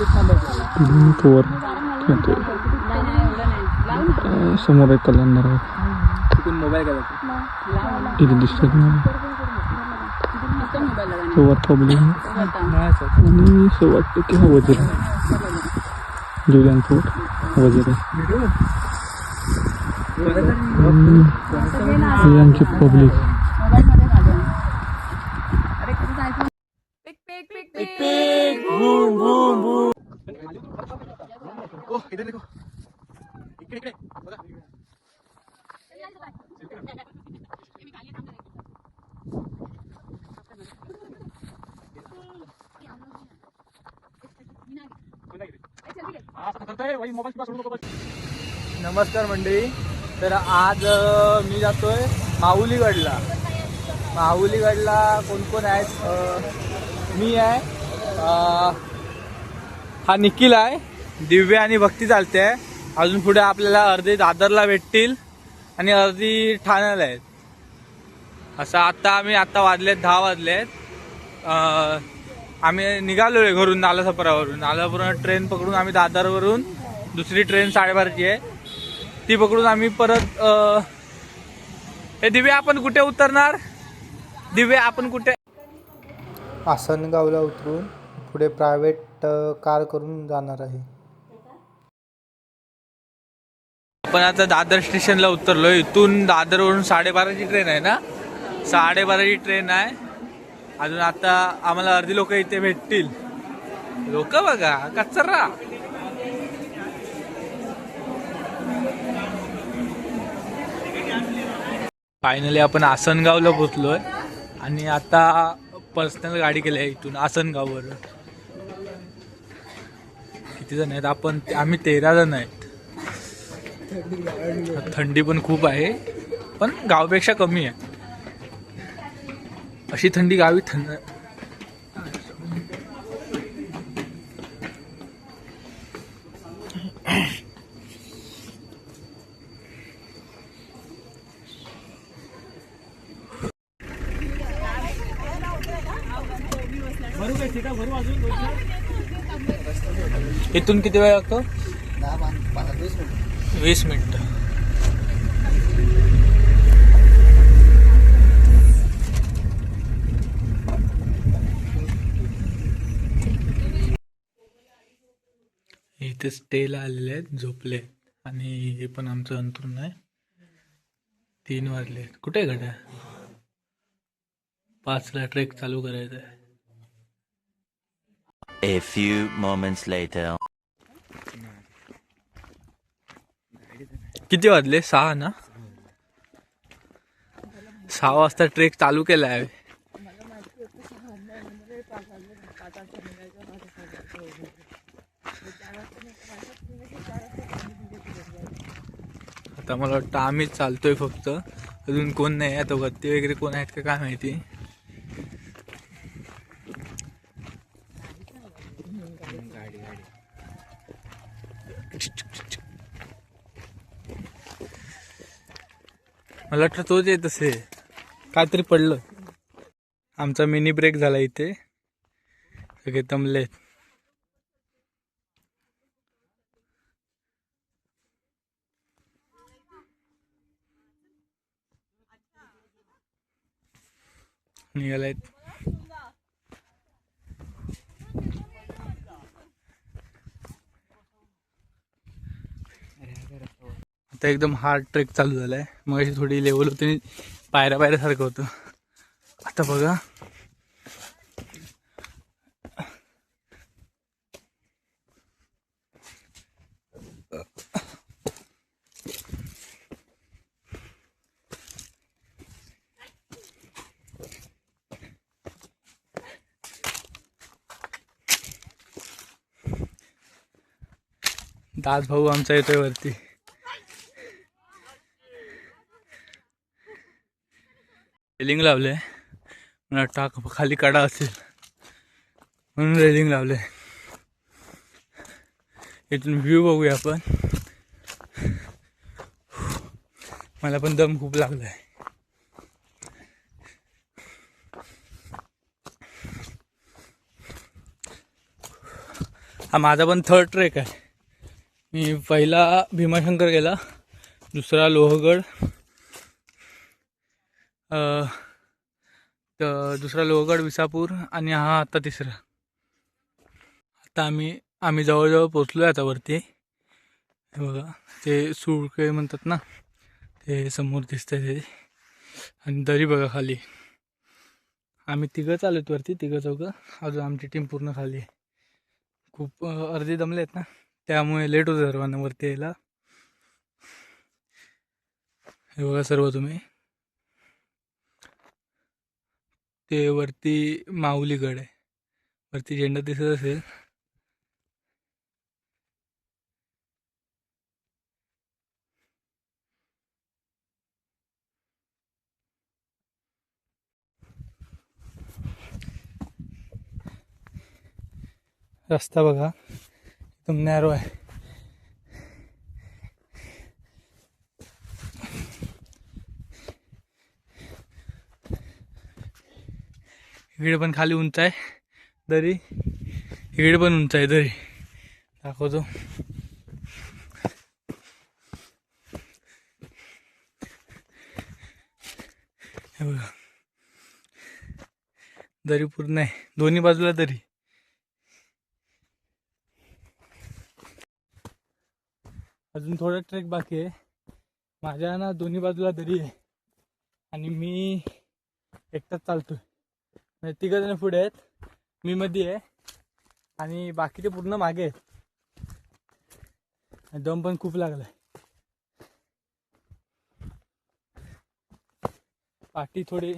Cover समोर एक कल्याणदार आहे इथे पब्लिक नाही सर आणि असं वाटतं की हा वजीर आहे. जुलियन फोर्ट वजीर आहे. आणि ही आमची पब्लिक नमस्कार मंडळी. तर आज मी जातोय माहुलीगडला. माहुलीगडला कोण कोण आहेत मी आहे. हा निखिल आहे. दिव्य आणि भक्ती चालते. आहे अजून पुढे आपल्याला अर्धी दादरला भेटतील आणि अर्धी ठाण्याला आहेत. असं आत्ता आम्ही आत्ता वाजलेत दहा वाजलेत. आहेत आम्ही आहे घरून नालासपरावरून. नालासपरावरून ट्रेन पकडून आम्ही दादरवरून दुसरी ट्रेन साडेबाराची आहे. ती पकडून आम्ही परत हे दिव्या आपण कुठे उतरणार? दिव्या आपण कुठे? आसनगावला उतरून पुढे प्रायव्हेट कार करून जाणार आहे. आपण आता दादर स्टेशनला उतरलो इथून दादरवरून साडेबाराची ट्रेन आहे ना? साडेबाराची ट्रेन आहे. अजून आता आम्हाला अर्धी लोक इथे भेटतील. लोक बघा कचरा. फायनली आपण आसनगावला पोचलोय आणि आता पर्सनल गाडी केली आहे इथून आसनगाववर किती जण आहेत? आपण आम्ही तेरा जण आहेत. थंडी पण खूप आहे. पण गावापेक्षा कमी आहे. अशी थंडी गावी थंड इथून किती वेळ लागतो वीस मिनिट इथे स्टेला आलेले आहेत झोपले आहेत. आणि हे पण आमचं अंतरून आहे तीन वाजले. कुठे आहे गड्या पाचला ट्रेक चालू करायचा आहे A few moments later. किती वाजले? सहा ना? सहा वाजता ट्रेक चालू केला आहे आता मला वाटतं आम्हीच चालतोय फक्त. अजून कोण नाही आता गत्ते वगैरे कोण आहेत का काय माहिती? मला वाटलं तोच येत असे काहीतरी पडलं. आमचा मिनी ब्रेक झाला इथे. सगळे दमलेत. निघालायत. आता एकदम हार्ड ट्रेक चालू झालाय. मग अशी थोडी लेवल होती पायऱ्या पायऱ्यासारखं होतं. आता बघा. दास भाऊ आमचा येतोय वरती. रेलिंग लावले मला टाक खाली कडा असेल. म्हणून रेलिंग लावले इथून व्ह्यू बघूया आपण. मला पण दम खूप लागलाय. हा माझा पण थर्ड ट्रेक आहे. मी पहिला भीमाशंकर गेला. दुसरा लोहगड. तर दुसरा लोहगड विसापूर आणि हा आता तिसरा. आता आम्ही आम्ही जवळजवळ पोचलो आहे आता वरती. हे बघा ते सुळके म्हणतात ना ते समोर दिसतंय ते. आणि दरी बघा खाली. आम्ही तिघं चालत वरती तिघं चौघं. अजून आमची टीम पूर्ण खाली आहे. खूप अर्धे दमले आहेत ना त्यामुळे लेट होतं सर्वांना वरती यायला. हे बघा सर्व तुम्ही. ते वरती माऊलीगड आहे. वरती झेंडा दिसत असेल. रस्ता बघा. एकदम नॅरो आहे. इकडे पण खाली उंच आहे. दरी. इकडे पण उंच आहे दरी. दाखवतो. हे बघा. दरी पूर्ण आहे. दोन्ही बाजूला दरी. अजून थोडा ट्रेक बाकी आहे. माझ्या ना दोन्ही बाजूला दरी आहे. आणि मी एकटाच चालतोय. म्हणजे तिघं जण पुढे आहेत. मी मध्ये आहे. आणि बाकीचे पूर्ण मागे आहेत. दम पण खूप लागलाय. पाठी थोडी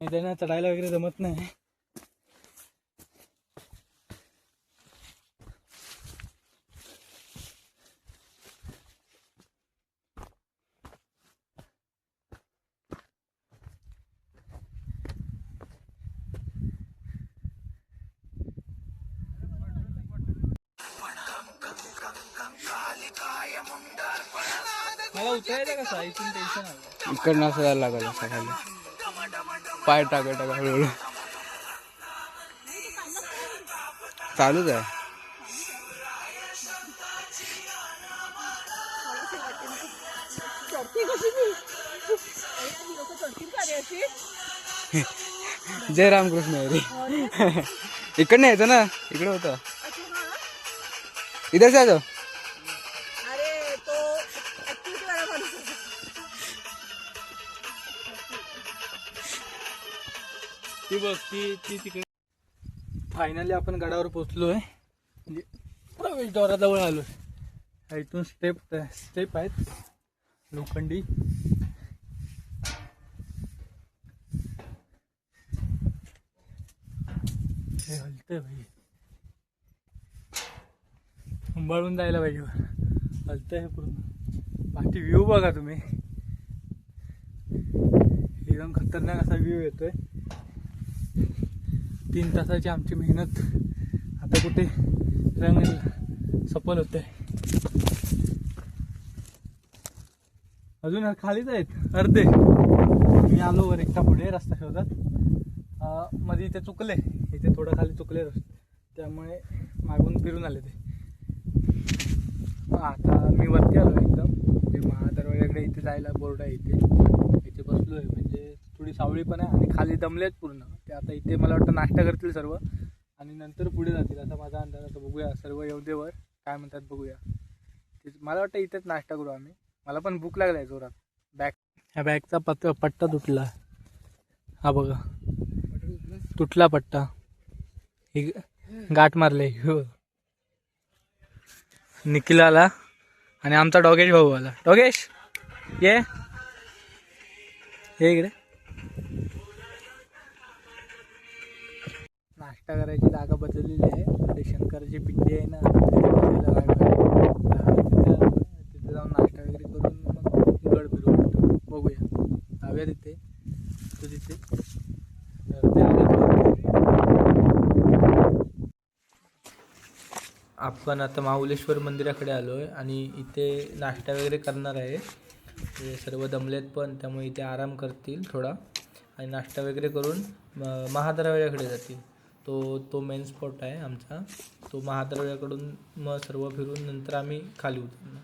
त्यांना चढायला वगैरे जमत नाही. मला उतरायचं कसं इथून टेन्शन आलं. इकडनं असं जायला लागलं असं खाली पाय टाका टाका हळूहळू. चालूच आहे. जय रामकृष्ण हरी इकडनं यायचं ना? इकडे होतं. इधर से आ जाओ बघ ती ती तिकडे. फायनली आपण गडावर पोचलो आहे म्हणजे प्रवेशद्वाराजवळ आलो आहे इथून स्टेप स्टेप आहेत. लोखंडी. हे हलतंय भाई. सांभाळून जायला पाहिजे वर. हलतंय पूर्ण. बाकी व्ह्यू बघा तुम्ही. एकदम खतरनाक असा व्ह्यू येतोय. तीन तासाची आमची मेहनत. आता कुठे रंग सफल होते अजून खालीच आहेत. अर्धे. मी आलो वर एकटा पुढे रस्ता शोधत. मध्ये इथे चुकले. इथे थोडं खाली चुकले रस्ते. त्यामुळे मागून फिरून आले ते. आता मी वरती आलो एकदम. ते महादरवाड्याकडे इथे जायला बोर्ड आहे इथे. इथे बसलो आहे म्हणजे थोडी सावळी पण आहे आणि खाली दमलेत पूर्ण. ते आता इथे मला वाटतं नाश्ता करतील सर्व. आणि नंतर पुढे जातील. असा माझा अंदाज आता बघूया. सर्व येऊ दे वर. काय म्हणतात बघूया. तेच मला वाटतं इथेच नाश्ता करू आम्ही. मला पण भूक लागलाय जोरात. बॅग. ह्या बॅगचा पत्ता पट्टा तुटला. हा बघा. तुटला? पट्टा. हे गाठ मारले. हो. निखिल आला आणि आमचा डॉगेश भाऊ आला डॉगेश ये. ये इकडे. नाश्ता करायची जागा बदललेली आहे. ते शंकराची पिंडी आहे ना तिथे तिथं तिथे जाऊन नाश्ता वगैरे करून मग गड फिरू वाटतं. बघूया. जाऊया तिथे. तो तिथे. आपण आता माहुलेश्वर मंदिराकडे आलो आहे आणि इथे नाश्ता वगैरे करणार आहे. ते सर्व दमलेत पण त्यामुळे इथे आराम करतील थोडा. आणि नाश्ता वगैरे करून म- जातील. तो तो मेन स्पॉट आहे आमचा. तो महाद्रव्याकडून मग सर्व फिरून नंतर आम्ही खाली उतरणार.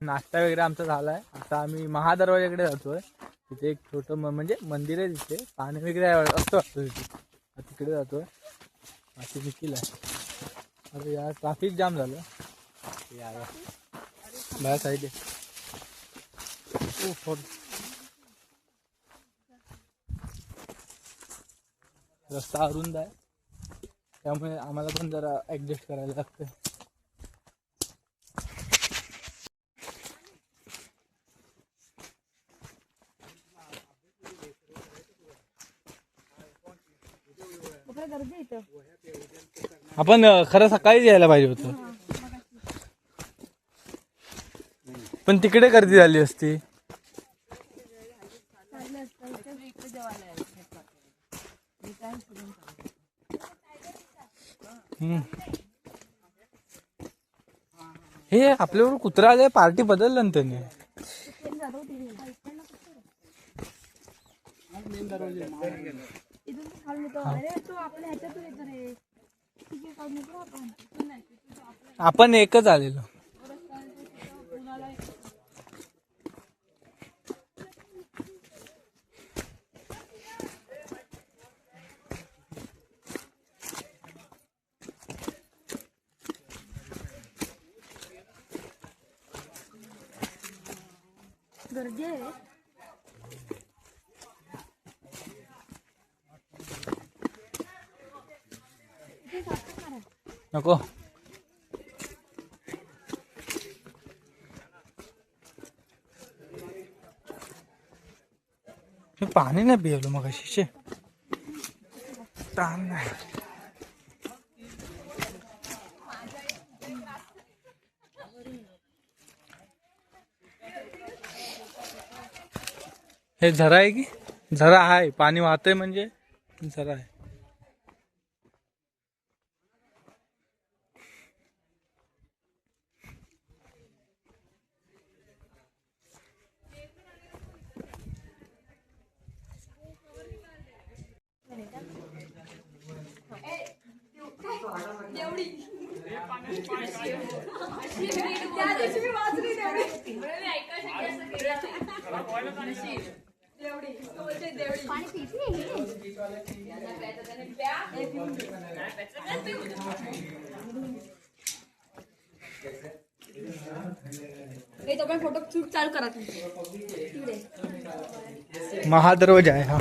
नाश्ता वगैरे आमचा झालाय. आता आम्ही महादरवाजाकडे जातोय. तिथे एक छोटं म- म्हणजे मंदिर आहे तिथे. पाणी वगैरे आहे- असतं वाटतं तिथे. आता तिकडे जातोय. बाकी निखिल आहे. अरे यार ट्राफिक जाम झालं. यार. या. बाहेर साईड आहे. ओ, रस्ता अरुंद आहे. त्यामुळे आम्हाला पण जरा ऍडजस्ट करायला लागतं आपण अं, खरं सकाळीच यायला पाहिजे होतं. पण तिकडे गर्दी झाली असती. हम्म. हे आपल्यावर कुत्रा आलाय पार्टी बदललं ना त्याने इथून खाऊन येतो अरे तू आपल्या ह्याच्यातून येतो रे तिथे खाऊन येतो आपण आपण एकच आलेलो गर्दी आहे रे. नको मी पाणी नाही पिवलं मग अशी ताण नाही. हे झरा आहे की? झरा आहे पाणी वाहतंय म्हणजे? झरा आहे. ए, तो पण फोटो शूट चालू करा तुम्ही महादरवाजा आहे हा.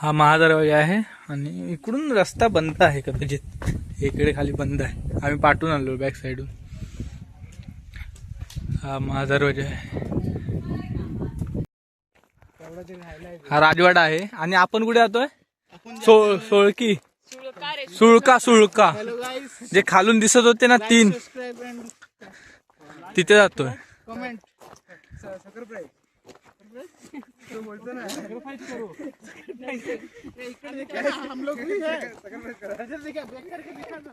हा महादरवाजा आहे आणि इकडून रस्ता बंद आहे कदाचित. इकडे खाली बंद आहे. आम्ही पाठवून आलो बॅक साईडून हा महादरवाजा आहे. हा राजवाडा आहे. आणि आपण कुठे जातोय? सोळ सोळकी. सुळका सुळका जे खालून दिसत होते ना तीन. तिथे जातोय. तो बोलते ना सैक्रिफाइस करो हम लोग भी ब्रेक करके दिखा दो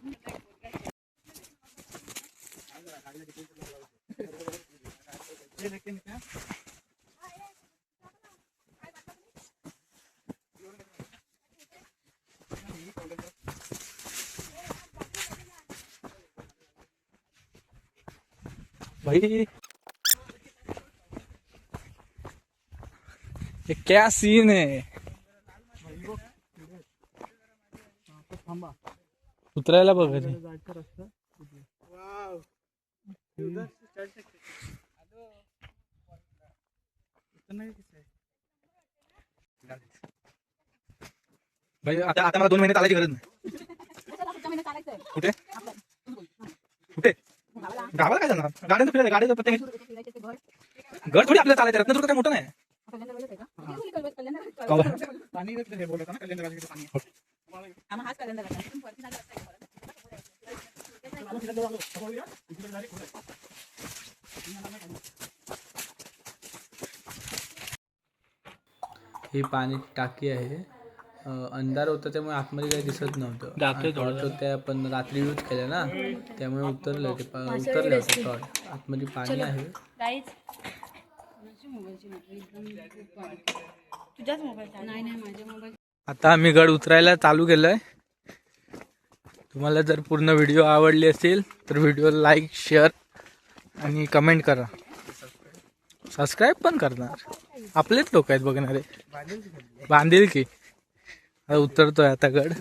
ये भाई ये क्या सीन है? उतरायला बघ. भाई, आता आता मला दोन महिने गरज नाही. कुठे? कुठे? घर थोडी आपल्याला चालायचं रत्नदुर्ग काय मोठं नाही. ही पाणी टाकी आहे. अं, अंधार होता त्यामुळे आतमध्ये काही दिसत नव्हतं. जातोय आणि torch होते पण रात्री यूज केले ना त्यामुळे उतरले ते प- उतरले होते टॉर्च आतमध्ये पाणी आहे. तुझ्याच मोबाईल नाही नाही माझ्या मोबाईल आता आम्ही गड उतरायला चालू केलंय. तुम्हाला जर पूर्ण व्हिडिओ आवडली असेल तर व्हिडिओ लाईक शेअर आणि कमेंट करा. सबस्क्राईब पण करणार. आपलेच लोक आहेत बघणारे. बांधील की आता उतरतोय आता गड.